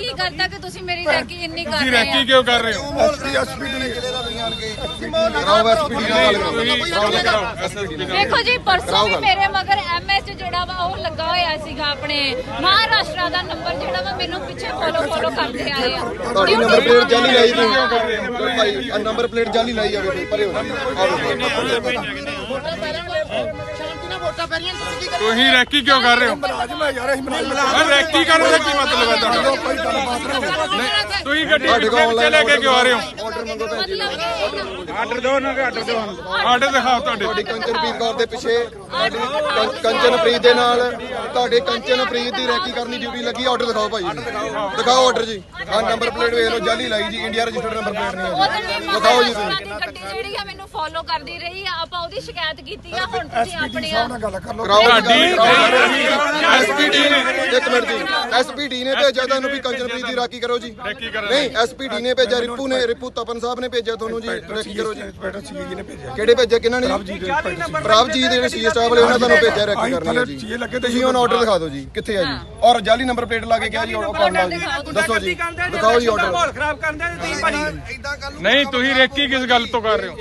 ਕੀ ਕਰਦਾ ਕਿ ਤੁਸੀਂ ਮੇਰੀ ਰੈਕੀ ਇੰਨੀ ਕਰ ਤੁਸੀਂ ਰਹੇ ਰੈਕੀ ਕਿਉਂ ਕਰ ਰਹੇ ਹੋ? ਖਰਾਬ ਐਸਪੀਡੀ ਨੇ ਜ਼ਿਲ੍ਹੇ ਦਾ ਆਣ ਕੇ। ਕਰਾਓ ਐਸਪੀਡੀ ਨਾਲ ਗੱਲ ਕਰੋ ਵੇਖੋ ਜੀ ਪਰਸੋਂ ਵੀ ਮੇਰੇ ਮਗਰ ਐਮਐਚ ਜਿਹੜਾ ਵਾ ਉਹ ਲੱਗਾ ਹੋਇਆ ਸੀਗਾ ਆਪਣੇ ਮਹਾਰਾਸ਼ਟਰ ਦਾ ਨੰਬਰ ਜਿਹੜਾ ਵਾ ਮੈਨੂੰ ਪਿੱਛੇ ਫੋਲੋ ਫੋਲੋ ਕਰਦੇ ਆਏ ਆ। ਤੁਹਾਡੀ ਨੰਬਰ ਪਲੇਟ ਜਾਲੀ ਲਾਈ ਤੁਸੀਂ? ਭਾਈ ਆ ਨੰਬਰ ਪਲੇਟ ਜਾਲੀ ਲਾਈ ਜਾਵੇ ਪਰੇ ਹੋ? ਤੁਸੀਂ ਰੈਕੀ ਕਿਉਂ ਕਰ ਰਹੇ ਹੋ? ਹਾਂ। ਰੈਕੀ ਕਰਨ ਦਾ ਕੀ ਮਤਲਬ ਹੈ ਤੁਹਾਡਾ। ਨਹੀਂ, ਤੁਸੀਂ ਗੱਡੀ ਪਿੱਛੇ ਪਿੱਛੇ ਲੈ ਕੇ ਕਿਉਂ ਆ ਰਹੇ ਹੋ? ਆਰਡਰ ਮੰਗੋ ਭੈਣ ਜੀ। ਮਤਲਬ ਕਿ ਆਰਡਰ ਦਿਓ ਨਾ ਆਰਡਰ ਦਿਓ। ਆਰਡਰ ਦਿਖਾਓ ਤੁਹਾਡੇ। ਤੁਹਾਡੀ ਕੰਚਨਪ੍ਰੀਤ ਕੌਰ ਦੇ ਪਿੱਛੇ ਕੰਚਨਪ੍ਰੀਤ ਦੇ ਨਾਲ। ਤੁਹਾਡੇ ਕੰਚਨਪ੍ਰੀਤ ਦੀ ਰੈਕੀ ਕਰਨੀ ਡਿਊਟੀ ਲੱਗੀ ਆਰਡਰ ਦਿਖਾਓ ਭਾਈ ਦਿਖਾਓ ਆਰਡਰ ਜੀ। ਆ ਨੰਬਰ ਪਲੇਟ ਵੇਖ ਲਓ ਜਾਲੀ ਲਾਈ ਜੀ ਇੰਡੀਆ ਰਜਿਸਟਰਡ ਨੰਬਰ ਪਲੇਟ ਨਹੀਂ ਹੈ ਦਿਖਾਓ ਜੀ ਤੁਸੀਂ। ਦੀ ਗੱਡੀ ਜਿਹੜੀ ਆ ਮੈਨੂੰ ਫੋਲੋ ਕਰਦੀ ਰਹੀ ਆ ਆਪਾਂ ਉਹਦੀ ਸ਼ਿਕਾਇਤ ਕੀਤੀ ਆ ਹੁਣ ਤੁਸੀਂ ਆਪਣੀ ਆ ਐਸਪੀਡੀ ਨੇ ਇੱਕ ਮਿੰਟ ਜੀ। ਐਸਪੀਡੀ ਨੇ ਭੇਜਿਆ ਤੁਹਾਨੂੰ ਵੀ ਕੰਚਨਪ੍ਰੀਤ ਦੀ ਰਾਖੀ ਕਰੋ ਜੀ। ਰੈਕੀ ਨਹੀਂ ਐਸਪੀਡੀ ਨੇ ਭੇਜਿਆ ਰਿਪੂ ਨੇ ਰਿਪੂ ਤਪਨ ਸਾਹਿਬ ਨੇ ਭੇਜਿਆ ਤੁਹਾਨੂੰ ਜੀ ਰਾਖੀ ਕਰੋ ਜੀ। ਕਿਹੜੇ ਭੇਜਿਆ ਕਿਹਨਾਂ ਨੇ? ਪ੍ਰਭਜੀਤ ਜਿਹੜੇ ਸੀ ਸਟਾਫ ਵਾਲੇ ਉਹਨਾਂ ਤੁਹਾਨੂੰ ਭੇਜਿਆ ਰਾਖੀ ਕਰਨੀ ਜੀ। ਤੁਸੀਂ ਹੁਣ ਆਰਡਰ ਦਿਖਾ ਦਿਓ ਜੀ ਕਿੱਥੇ ਆ ਜੀ ਔਰ ਜਾਲੀ ਨੰਬਰ ਪਲੇਟ ਲਾ ਕੇ ਕਿਹਾ ਜੀ ਆਰਡਰ ਕਰਨਾ ਜੀ ਦੱਸੋ ਜੀ ਦਿਖਾਓ ਜੀ ਆਰਡਰ ਮਾਹੌਲ ਖਰਾਬ ਕਰਦੇ ਤੇ ਤੁਸੀਂ ਭਾਜੀ ਨਹੀਂ ਤੁਸੀਂ ਰੈਕੀ ਕਿਸ ਗੱਲ ਤੋਂ ਕਰ ਰਹੇ ਹੋ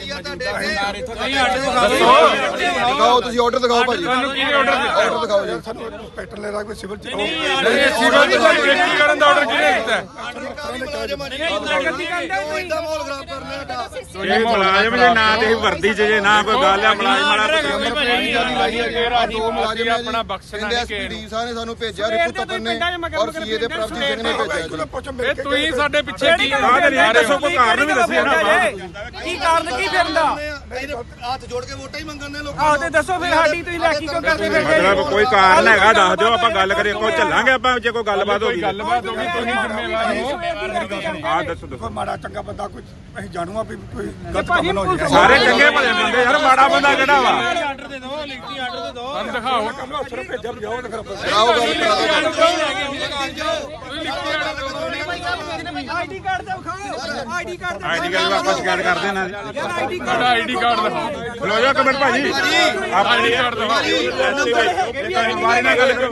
ਦਿਖਾਓ ਤੁਸੀਂ ਆਰਡਰ ਦਿਖਾਓ ਭਾਜੀ ਤੁਹਾਨੂੰ ਕਿਹਨੇ ਆਰਡਰ ਦਿੱਤਾ ਆਰਡਰ ਦਿਖਾਓ ਜੀ ਨਹੀਂ ਸਿਵਲ ਦੀ ਤੁਹਾਨੂੰ ਰੈਕੀ ਕਰਨ ਦਾ ਆਰਡਰ ਕਿਹਨੇ ਦਿੱਤਾ ਹੈ? ਇਹ ਮੁਲਾਜ਼ਮ ਜੇ ਨਾ ਤੇ ਵਰਦੀ ਚ ਜੇ ਨਾ ਕੋਈ ਗੱਲ ਆ ਮੁਲਾਜ਼ਮ ਪਲੇਟ ਦੀ ਮੁਲਾਜ਼ਮ ਆਪਣਾ ਨੇ ਬਖਸ਼ਣਾ ਨਹੀਂ ਐਸਪੀਡੀ ਸਾਹਿਬ ਨੇ ਸਾਨੂੰ ਭੇਜਿਆ ਰਿਪੂ ਤਪਨ ਨੇ ਔਰ ਸੀਏ ਦੇ ਪ੍ਰਭਜੀਤ ਸਿੰਘ ਨੇ ਭੇਜਿਆ ਇਹ ਤੁਸੀਂ ਸਾਡੇ ਪਿੱਛੇ ਕੀ ਕਰ ਰਹੇ ਦੱਸੋ ਹੋ? ਕੋਈ ਕਾਰਨ ਵੀ ਦੱਸਿਆ ਨਾ। ਕੀ ਕਾਰਨ ਕੀ ਫਿਰਦਾ ਹੱਥ ਜੋੜ ਕੇ ਵੋਟਾਂ ਹੀ ਮੰਗਣ ਨੇ ਆਹ ਤੇ। ਦੱਸੋ ਫਿਰ ਸਾਡੀ ਤੁਸੀਂ ਲੈਕੀ ਕਿਉਂ ਕਰਦੇ ਫਿਰਦੇ? ਮਤਲਬ ਕੋਈ ਕਾਰਨ ਹੈਗਾ ਦੱਸ ਦਿਓ ਆਪਾਂ ਗੱਲ ਕਰੀਏ ਕੋਈ ਚੱਲਾਂਗੇ ਆਪਾਂ ਜੇ ਕੋਈ ਗੱਲਬਾਤ ਹੋ ਗਈ ਗੱਲਬਾਤ ਹੋ ਗਈ ਤੁਸੀਂ ਜ਼ਿੰਮੇਵਾਰ ਹੋ। ਹਾਂ ਦੱਸੋ ਦੱਸੋ। ਮਾੜਾ ਚੰਗਾ ਬੰਦਾ ਕੋਈ ਅਸੀਂ ਜਾਣੂਗਾ ਵੀ ਕੋਈ ਤੇ ਗਲਤ ਭਾਜੀ ਕੰਮ ਨਾ ਹੋ ਜਾਏ ਸਾਰੇ ਚੰਗੇ ਭਲੇ ਬੰਦੇ ਯਾਰ ਮਾੜਾ ਬੰਦਾ ਕਿਹੜਾ ਵਾ ਸਾਨੂੰ ਦਿਖਾਓ ਕਰਾਓ ਗੱਲ ਕਰਾਓ ID card ID card ID card ਆਪਾਂ ਸ਼ਿਕਾਇਤ ਕਰ ਦੇਣਾ ਆਈਡੀ ਆਈਡੀ ਕਾਰਡ ਦਿਖਾਓ ਜਾ ਕਮੈਂਟ ਭਾਜੀ ਆਪਾਂ ਆਈਡੀ ਕਾਰਡ ਦਿਖਾਓ ਬਾਰੇ ਨਾਲ ਗੱਲ ਕਰੋ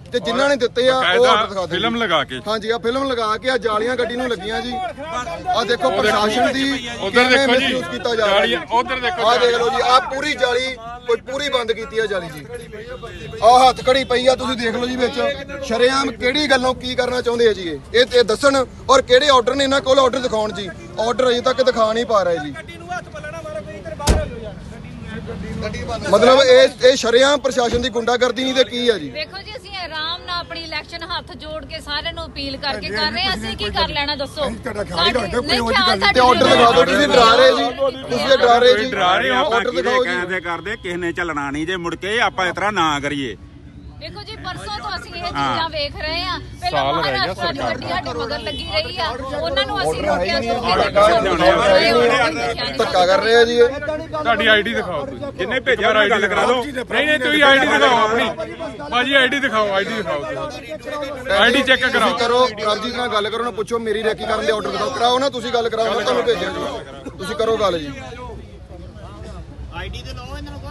ਤੇ ਜਿਨ੍ਹਾਂ ਨੇ ਦਿੱਤੇ ਆ ਉਹ ਆਰਡਰ ਦਿਖਾ ਦਿਓ ਫਿਲਮ। ਲਗਾ ਕੇ। ਹਾਂਜੀ ਆ ਫਿਲਮ ਲਗਾ ਕੇ ਆ ਜਾਲੀਆਂ ਗੱਡੀ ਨੂੰ ਲੱਗੀਆਂ ਜੀ। ਆ ਦੇਖੋ ਪ੍ਰਸ਼ਾਸਨ ਦੀ ਉਧਰ ਦੇਖੋ ਜੀ ਕੀਤਾ ਜਾ ਰਿਹਾ ਉਧਰ ਦੇਖੋ ਆ ਦੇਖ ਲਓ ਜੀ ਆ ਪੂਰੀ ਜਾਲੀ ਕੋਈ ਪੂਰੀ ਬੰਦ ਕੀਤੀ ਆ ਜਾਲੀ ਜੀ। ਆ ਹੱਥ ਕੜੀ ਪਈ ਆ ਤੁਸੀਂ ਦੇਖ ਲਓ ਜੀ ਵਿੱਚ। ਸ਼ਰੇਆਮ ਕਿਹੜੀ ਗੱਲੋਂ ਕੀ ਕਰਨਾ ਚਾਹੁੰਦੇ ਆ ਜੀ ਇਹ? ਇਹ ਦੱਸਣ ਔਰ ਕਿਹੜੇ ਆਰਡਰ ਨੇ ਇਹਨਾਂ ਕੋਲ ਆਰਡਰ ਦਿਖਾਉਣ ਜੀ? ਆਰਡਰ ਅਜੇ ਤੱਕ ਦਿਖਾ ਨਹੀਂ ਪਾ ਰਹੇ ਜੀ। ਗੱਡੀ ਨੂੰ ਹੱਥ ਪੱਲਣਾ ਮਾਰੋ ਕੋਈ ਇੱਧਰ ਬਾਹਰ ਹੋ ਜਾਓ ਯਾਰ ਮਤਲਬ ਇਹ ਇਹ ਸ਼ਰੇਆਮ ਪ੍ਰਸ਼ਾਸਨ ਦੀ ਗੁੰਡਾਗਰਦੀ ਨਹੀਂ ਤੇ ਕੀ ਆ ਜੀ? ਵੇਖੋ ਜੀ ਅਸੀਂ ਆਪਣੀ ਇਲੈਕਸ਼ਨ ਹੱਥ ਜੋੜ ਕੇ ਸਾਰਿਆਂ ਨੂੰ ਅਪੀਲ ਕਰਕੇ ਕਰ ਰਹੇ ਹਾਂ। ਅਸੀਂ ਕੀ ਕਰ ਲੈਣਾ ਦੱਸੋ? ਤੁਹਾਡਾ ਖਿਆਲ ਹੀ ਰੱਖਦੇ ਕੋਈ ਉਹੋ ਗੱਲ ਤੇ ਆਰਡਰ ਦਿਖਾ ਦਿਓ ਤੁਸੀਂ ਡਰਾ ਰਹੇ ਜੀ। ਤੁਸੀਂ ਡਰਾ ਰਹੇ ਜੀ। ਡਰਾ ਰਹੇ ਹੋ ਆਰਡਰ ਦਿਖਾਓ ਜੀ। ਕਹਿੰਦੇ ਕਰਦੇ ਕਿਸੇ ਨੇ ਚੱਲਣਾ ਨਹੀਂ ਜੇ ਮੁੜ ਕੇ ਆਪਾਂ ਇਸ ਤਰ੍ਹਾਂ ਨਾ ਕਰੀਏ। ਦੇਖੋ ਜੀ ਪਰਸੋਂ ਤੋਂ ਅਸੀਂ ਇਹ ਚੀਜ਼ਾਂ ਵੇਖ ਰਹੇ ਆ ਪਹਿਲਾਂ ਮਹਾਰਾਸ਼ਟਰ ਦੀ ਗੱਡੀ ਸਾਡੇ ਮਗਰ ਲੱਗੀ ਰਹੀ ਆ। ਉਹਨਾਂ ਨੂੰ ਅਸੀਂ ਰੋਕਿਆ ਧੱਕਾ ਕਰ ਰਹੇ ਆ ਜੀ ਤੁਹਾਡੀ ਆਈਡੀ ਦਿਖਾਓ ਤੁਸੀਂ। ਜਿੰਨੇ ਭੇਜਿਆ ਗੱਲ ਕਰਾ ਦਿਓ। ਨਹੀਂ ਨਹੀਂ ਤੁਸੀਂ ਆਈਡੀ ਦਿਖਾਓ ਆਪਣੀ। ਭਾਜੀ ਆਈਡੀ ਦਿਖਾਓ ਆਈਡੀ ਦਿਖਾਓ ਤੁਸੀਂ। ਆਈਡੀ ਚੈੱਕ ਕਰਾਓ। ਕਰੋ ਪ੍ਰਭਜੀਤ ਨਾਲ ਗੱਲ ਕਰੋ ਨਾ ਪੁੱਛੋ ਮੇਰੀ ਰੈਕੀ ਕਰਨ ਦੇ ਆਰਡਰ ਦਿਖਾਓ। ਕਰਾਓ ਨਾ ਤੁਸੀਂ ਗੱਲ ਕਰਾਓ ਮੈਂ ਤੁਹਾਨੂੰ ਭੇਜਿਆ। ਤੁਸੀਂ ਕਰੋ ਗੱਲ ਜੀ। ਹਾਂ ਕਰਦੇ ਕਰਦੇ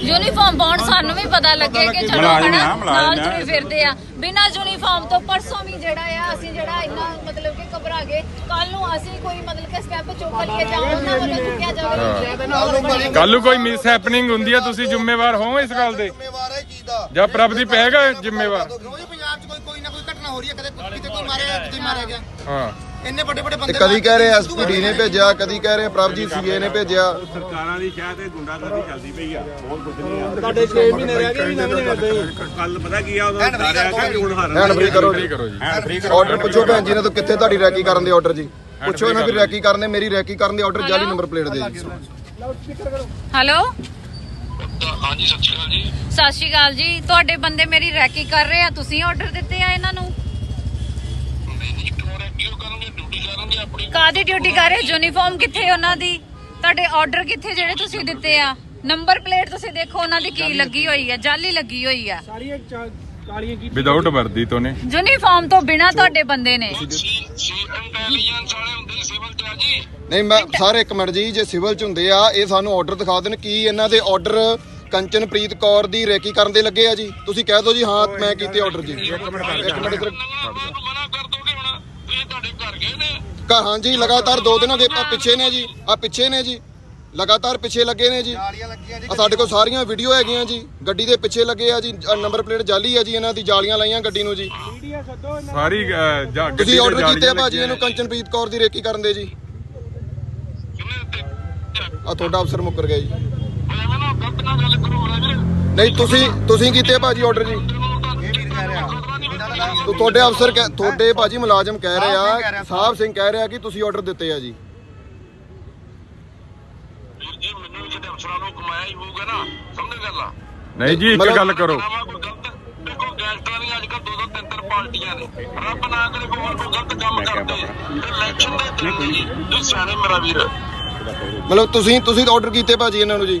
ਯੂਨੀਫਾਰਮ ਪਾਉਣ ਸਾਨੂੰ ਵੀ ਪਤਾ ਲੱਗੇ ਕਿ ਚਲੋ ਹਨਾ ਆ, ਨਾਲ ਆ। ਤੁਰੇ ਫਿਰਦੇ ਆ। ਬਿਨਾਂ ਯੂਨੀਫਾਰਮ ਤੋਂ ਪਰਸੋਂ ਵੀ ਜਿਹੜਾ ਆ ਅਸੀਂ ਜਿਹੜਾ ਇੰਨਾ ਮਤਲਬ ਕਿ ਘਬਰਾ ਗਏ। ਕੱਲ ਨੂੰ ਅਸੀਂ ਕੋਈ ਮਤਲਬ ਕਿ ਸਟੈਪ ਚੁੱਕ ਲਈਏ ਜਾਂ ਉਹਨਾਂ ਵੱਲੋਂ ਚੁੱਕਿਆ ਜਾਵੇ ਕੱਲ ਨੂੰ ਕੋਈ ਮਿਸ ਹੈਪਨਿੰਗ ਹੁੰਦੀ ਹੈ ਤੁਸੀਂ ਜ਼ਿੰਮੇਵਾਰ ਹੋ ਇਸ ਗੱਲ ਦੇ? ਜ਼ਿੰਮੇਵਾਰ ਹੈ ਚੀਜ਼ ਦਾ। ਜਾਂ ਪ੍ਰਭਦੀਪ ਹੈਗਾ ਜ਼ਿੰਮੇਵਾਰ? ਰੋਜ਼ ਪੰਜਾਬ 'ਚ ਕੋਈ ਕੋਈ ਨਾ ਕੋਈ ਘਟਨਾ ਹੋ ਰਹੀ ਹੈ ਕਦੇ ਕਿਤੇ ਕੋਈ ਮਾਰਿਆ ਕਿਤੇ ਮਾਰਿਆ ਗਿਆ। ਹਾਂ। ਇੰਨੇ ਵੱਡੇ ਵੱਡੇ ਤੇ ਬੰਦੇ ਕਦੀ ਕਹਿ ਰਹੇ ਐਸਪੀਡੀ ਨੇ ਭੇਜਿਆ ਕਦੀ ਕਹਿ ਰਹੇ ਪ੍ਰਭਜੀਤ ਸੀਏ ਨੇ ਭੇਜਿਆ। ਸਰਕਾਰਾਂ ਦੀ ਸ਼ਾਇਦ ਇਹ ਗੁੰਡਾਗਰਦੀ ਚੱਲਦੀ ਪਈ ਆ ਹੋਰ ਕੁਝ ਨਹੀਂ ਆ। ਤੁਹਾਡੇ 6 ਮਹੀਨੇ ਰਹਿ ਗਏ ਵੀ ਨਵੇਂ ਕਰਦੇ ਕੱਲ ਪਤਾ ਕੀ ਆ ਉਹਦਾ ਸਾਰਿਆ ਕਿ ਹੁਣ ਹਾਰਨ ਹੈਂਡ ਫ੍ਰੀ ਕਰੋ ਜੀ। ਕਰੋ ਜੀ। ਹੈਂਡ ਫ੍ਰੀ ਆਰਡਰ ਪੁੱਛੋ ਭੈਣ ਜੀ ਨੇ ਤਾਂ ਕਿੱਥੇ ਤੁਹਾਡੀ ਰੈਕੀ ਕਰਨ ਦੇ ਆਰਡਰ ਜੀ? ਪੁੱਛੋ ਇਹਨਾਂ ਵੀ ਰੈਕੀ ਕਰਨ ਦੇ ਮੇਰੀ ਰੈਕੀ ਕਰਨ ਦੇ ਆਰਡਰ ਜਾਲੀ ਨੰਬਰ ਪਲੇਟ ਦੇ ਜੀ। ਹੈਲੋ ਹਾਂਜੀ ਸਤਿ ਸ਼੍ਰੀ ਅਕਾਲ ਜੀ। ਸਤਿ ਸ਼੍ਰੀ ਅਕਾਲ ਜੀ। ਤੁਹਾਡੇ ਬੰਦੇ ਮੇਰੀ ਰੈਕੀ ਕਰ ਰਹੇ ਆ ਤੁਸੀਂ ਆਰਡਰ ਦਿੱਤੇ ਆ ਇਹਨਾਂ ਨੂੰ? ਕਾਦੀ ਡਿਊਟੀ ਕਰ ਰਹੇ? ਯੂਨੀਫਾਰਮ ਕਿੱਥੇ ਉਹਨਾਂ ਦੀ? ਤੁਹਾਡੇ ਆਰਡਰ ਕਿੱਥੇ ਜਿਹੜੇ ਤੁਸੀਂ ਦਿੱਤੇ ਆ? ਨੰਬਰ ਪਲੇਟ ਤੁਸੀਂ ਦੇਖੋ ਉਹਨਾਂ ਦੀ ਕੀ ਲੱਗੀ ਹੋਈ ਆ ਜਾਲੀ ਲੱਗੀ ਹੋਈ ਆ। ਸਾਰੀਆਂ ਚਾ- ਕਾਲੀਆਂ ਕੀ ਵਿਦਆਊਟ ਵਰਦੀ ਤੋਂ ਨੇ। ਯੂਨੀਫਾਰਮ ਤੋਂ ਬਿਨਾ ਤੁਹਾਡੇ ਬੰਦੇ ਨੇ। ਨਹੀਂ ਮੈਂ ਸਾਰੇ ਇੱਕ ਮਿੰਟ ਜੀ ਜੇ ਸਿਵਲ ਚ ਹੁੰਦੇ ਆ ਇਹ ਸਾਨੂੰ ਆਰਡਰ ਦਿਖਾ ਦੇਣ ਕੀ ਇਹਨਾਂ ਦੇ ਆਰਡਰ ਕੰਚਨਪ੍ਰੀਤ ਕੌਰ ਦੀ ਰੈਕੀ ਕਰਨ ਦੇ ਲੱਗੇ ਆ ਜੀ। ਤੁਸੀਂ ਕਹਿ ਦਿਓ ਜੀ ਹਾਂ ਮੈਂ ਕੀਤੇ ਆਰਡਰ ਜੀ। ਇੱਕ ਮਿੰਟ ਇੱਧਰ ਘਰ ਹਾਂ ਜੀ ਲਗਾਤਾਰ ਦੋ ਦਿਨ ਹੋ ਗਏ ਆ ਪਿੱਛੇ ਨੇ ਜੀ ਆ ਪਿੱਛੇ ਨੇ ਜੀ ਲਗਾਤਾਰ ਪਿੱਛੇ ਲੱਗੇ ਨੇ ਜੀ। ਆ ਸਾਡੇ ਕੋਲ ਸਾਰੀਆਂ ਵੀਡੀਓ ਹੈਗੀਆਂ ਜੀ ਗੱਡੀ ਦੇ ਪਿੱਛੇ ਲੱਗੇ ਆ ਜੀ ਨੰਬਰ ਪਲੇਟ ਜਾਲੀ ਆ ਜੀ ਇਹਨਾਂ ਦੀ ਜਾਲੀਆਂ ਲਾਈਆਂ ਗੱਡੀ ਨੂੰ ਜੀ। ਸਾਰੀ ਤੁਸੀਂ ਆਰਡਰ ਕੀਤੇ ਆ ਭਾਜੀ ਇਹਨੂੰ ਕੰਚਨਪ੍ਰੀਤ ਕੌਰ ਦੀ ਰੇਕੀ ਕਰਨ ਦੇ ਜੀ। ਆ ਤੁਹਾਡਾ ਅਫਸਰ ਮੁੱਕਰ ਗਿਆ ਜੀ। ਨਹੀਂ ਤੁਸੀਂ ਤੁਸੀਂ ਕੀਤੇ ਆ ਭਾਜੀ ਆਰਡਰ ਜੀ। ਤੁਹਾਡੇ ਅਫਸਰ ਕਹਿ- ਤੁਹਾਡੇ ਭਾਜੀ ਮੁਲਾਜ਼ਮ ਕਹਿ ਰਹੇ ਆ ਸਾਹਿਬ ਸਿੰਘ ਕਹਿ ਰਿਹਾ ਕਿ ਤੁਸੀਂ ਆਰਡਰ ਦਿੱਤੇ ਆ ਜੀ। ਜੀ ਮੈਨੂੰ ਵੀ ਕਿਤੇ ਅਫਸਰਾਂ ਨੂੰ ਕਮਾਇਆ ਹੀ ਹੋਊਗਾ ਨਾ ਸਮਝ ਗੱਲ ਆ? ਨਹੀਂ ਜੀ ਇੱਕ ਮਤਲਬ- ਗੱਲ ਕਰੋ। ਨਾ ਕੋਈ ਗਲਤ ਦੇਖੋ ਗੈਂਗਸਟਰਾਂ ਦੀਆਂ ਅੱਜ ਕੱਲ੍ਹ ਦੋ ਦੋ ਤਿੰਨ ਤਿੰਨ ਪਾਰਟੀਆਂ ਨੇ। ਰੱਬ ਨਾ ਕਰੇ ਕੋਈ ਹੋਰ ਕੋਈ ਗਲਤ ਕੰਮ ਕਰਦੇ। ਤੇ ਇਲੈਕਸ਼ਨ ਦੇ ਦਿਨ ਜੀ ਤੁਸੀਂ ਸਿਆਣੇ ਮੇਰਾ ਵੀਰ। ਮਤਲਬ ਤੁਸੀਂ ਤੁਸੀਂ ਆਰਡਰ ਕੀਤੇ ਭਾਜੀ ਇਹਨਾਂ ਨੂੰ ਜੀ।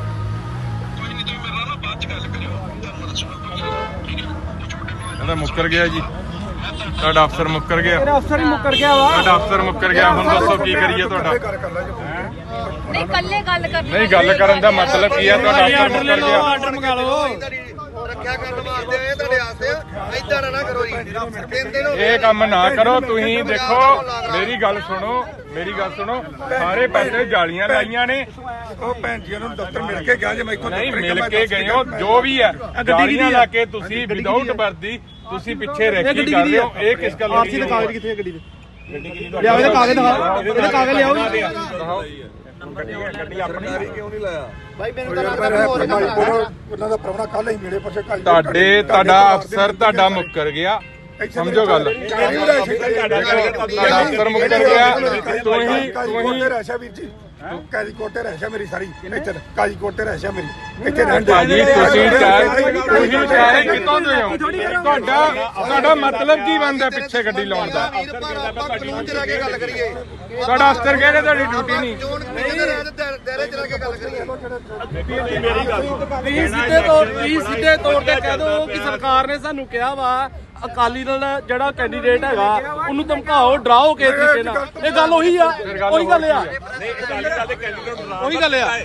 ਇਹਦਾ ਮੁੱਕਰ ਗਿਆ। ਜੀ। ਤੁਹਾਡਾ ਅਫਸਰ ਮੁੱਕਰ ਗਿਆ। ਤੇਰਾ ਅਫਸਰ ਹੀ ਮੁੱਕਰ ਗਿਆ ਵਾ। ਤੁਹਾਡਾ ਅਫਸਰ ਮੁੱਕਰ ਗਿਆ। ਹੁਣ ਦੱਸੋ ਕੀ ਕਰੀਏ ਤੁਹਾਡਾ? ਨਹੀਂ ਕੱਲੇ ਗੱਲ ਕਰਨੀ ਨਹੀਂ ਗੱਲ ਕਰਨ ਦਾ ਮਤਲਬ ਕੀ ਹੈ ਤੁਹਾਡਾ ਅਫਸਰ ਮੁੱਕਰ ਗਿਆ। ਆਰਡਰ ਮੰਗਾ ਲਓ। ਰੱਖਿਆ ਕਰਨ ਵਾਸਤੇ ਐਦਾਂ ਨਾ ਕਰੋ ਜੀ ਤਿੰਨ ਦਿਨ ਹੋ ਇਹ ਕੰਮ ਨਾ ਕਰੋ ਤੁਸੀਂ ਦੇਖੋ ਮੇਰੀ ਗੱਲ ਸੁਣੋ ਮੇਰੀ ਗੱਲ ਸੁਣੋ ਸਾਰੇ ਪਾਸੇ ਜਾਲੀਆਂ ਲਾਈਆਂ ਨੇ। ਉਹ ਭੈਣ ਜੀ ਨੂੰ ਦਫ਼ਤਰ ਮਿਲ ਕੇ ਗਿਆ ਜੇ ਮੈਂ ਇੱਥੋਂ ਨਹੀਂ ਦਫ਼ਤਰ ਮਿਲ ਕੇ ਗਏ ਹੋ ਜੋ ਵੀ ਹੈ ਜਾਲੀਆਂ ਲਾ ਕੇ ਤੁਸੀਂ ਵਿਦਆਊਟ ਵਰਦੀ ਤੁਸੀਂ ਪਿੱਛੇ ਰੈਕੀ ਕਰ ਰਹੇ ਹੋ? ਇਹ ਕਿਸ ਗੱਲ ਆਰਸੀ ਦੇ ਕਾਗਜ਼ ਕਿੱਥੇ ਹੈ ਗੱਡੀ ਦੇ। ਲਿਆਓ ਇਹਦੇ ਕਾਗਜ਼ ਦਿਖਾਓ ਇਹਦੇ ਕਾਗਜ਼ ਲਿਆਓ ਜੀ ਉਹਨਾਂ ਦਾ ਪ੍ਰਵਣਾ ਕੱਲ ਹੀ ਮੇਰੇ ਪਾਸੇ ਕੱਲ ਤੁਹਾਡੇ ਤੁਹਾਡਾ ਅਫਸਰ ਤੁਹਾਡਾ ਮੁੱਕਰ ਗਿਆ। ਸਮਝੋ ਗੱਲ। ਤੁਹਾਡਾ ਅਫਸਰ ਮੁੱਕਰ ਗਿਆ। ਤੁਸੀਂ ਤੁਸੀਂ ਰਹਿਸ਼ਾ ਵੀਰ ਜੀ। ਕਾਜੀ ਕੋਟੇ ਰਹਿਸ਼ਾ ਮੇਰੀ ਸਾਰੀ। ਇੱਥੇ ਕਾਜੀ ਕੋਟੇ ਰਹਿਸ਼ਾ ਮੇਰੀ। ਇੱਥੇ ਰਹਿਣ ਦੇ। ਭਾਜੀ ਤੁਸੀਂ ਚਾਹ ਤੁਸੀਂ ਚਾਹ ਕਿਤੋਂ ਦੇ ਹੋ? ਤੁਹਾਡਾ ਤੁਹਾਡਾ ਮਤਲਬ ਕੀ ਬਣਦਾ ਪਿੱਛੇ ਗੱਡੀ ਲਾਉਣ ਦਾ? ਤੁਹਾਡਾ ਅਫਸਰ ਕਹਿੰਦੇ ਤੁਹਾਡੀ ਡਿਊਟੀ ਨਹੀਂ। ਚੋਣ ਕਮਿਸ਼ਨ ਦੇ ਰਹਿ ਤੇ ਦਾਇਰੇ ਚ ਰਹਿ ਕੇ ਗੱਲ ਕਰੀਏ। ਤੁਸੀਂ ਸਿੱਧੇ ਤੌਰ ਤੁਸੀਂ ਸਿੱਧੇ ਤੌਰ ਤੇ ਕਹਿ ਦਿਓ ਕਿ ਸਰਕਾਰ ਨੇ ਸਾਨੂੰ ਕਿਹਾ ਵਾ ਅਕਾਲੀ ਦਲ ਦਾ ਜਿਹੜਾ ਕੈਂਡੀਡੇਟ ਹੈਗਾ ਉਹਨੂੰ ਧਮਕਾਓ ਡਰਾਓ ਕਿਸੇ ਤਰੀਕੇ ਨਾਲ। ਇਹ ਗੱਲ ਉਹੀ ਆ ਉਹੀ ਗੱਲ ਆ। ਉਹੀ ਗੱਲ ਆ।